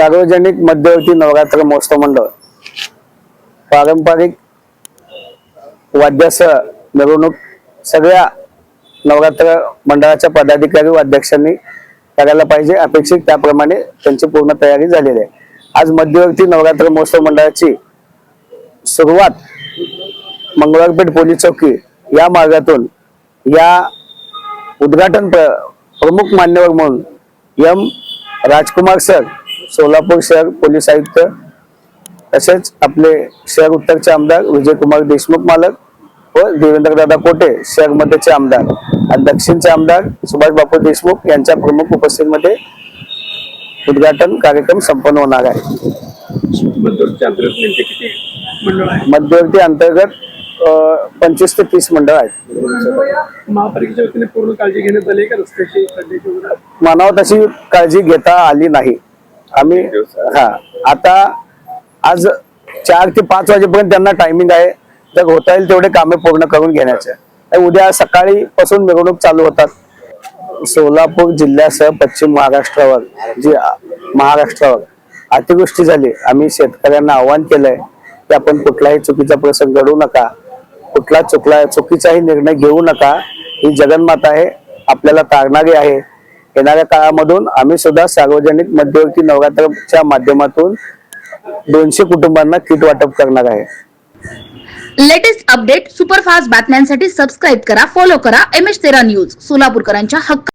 सार्वजनिक मध्यवर्ती नवरात्र महोत्सव मंडळ. पारंपरिक वाद्यासह मिरवणूक सगळ्या नवरात्र मंडळाच्या पदाधिकारी व अध्यक्षांनी करायला पाहिजे. अपेक्षित त्याप्रमाणे त्यांची पूर्ण तयारी झालेली आहे. आज मध्यवर्ती नवरात्र महोत्सव मंडळाची सुरुवात मंगळवारपेठ पोलीस चौकी या मार्गातून या उद्घाटन प्र- प्रमुख मान्यवर म्हणून एम. राजकुमार सर सोलापूर शहर पोलीस आयुक्त तसेच आपले शहर उत्तरचे आमदार विजयकुमार देशमुख मालक व देवेंद्रदादा कोटे शहर मध्यचे आमदार आणि दक्षिणचे आमदार सुभाष बापू देशमुख यांच्या प्रमुख उपस्थितीमध्ये उद्घाटन कार्यक्रम संपन्न होणार आहे. मध्यवर्ती अंतर्गत पंचवीस ते तीस मंडळ आहेत. महापालिकेच्या वतीने पूर्ण काळजी घेण्यात आली का रस्त्याची मनावर तशी काळजी घेता आली नाही. आम्ही हा. आता आज चार ते पाच वाजेपर्यंत त्यांना टायमिंग आहे. जर होता येईल तेवढे कामे पूर्ण करून घेण्याचे. उद्या सकाळी पासून मिरवणूक चालू होतात. सोलापूर जिल्ह्यासह पश्चिम महाराष्ट्रावर जी महाराष्ट्रावर अतिवृष्टी झाली. आम्ही शेतकऱ्यांना आवाहन केलंय की आपण कुठलाही चुकीचा प्रसंग घडवू नका. कुठला चुकला चुकीचाही निर्णय घेऊ नका. ही जगन्माता आहे. आपल्याला तारणारी आहे. येणाऱ्या काळामधून आम्ही सुद्धा सार्वजनिक मध्यवर्ती नवरात्रच्या माध्यमातून दोनशे कुटुंबांना किट वाटप करणार आहे. लेटेस्ट अपडेट सुपरफास्ट बातम्यांसाठी सबस्क्राईब करा फॉलो करा एम एच तेरा न्यूज सोलापूरकरांच्या हक्क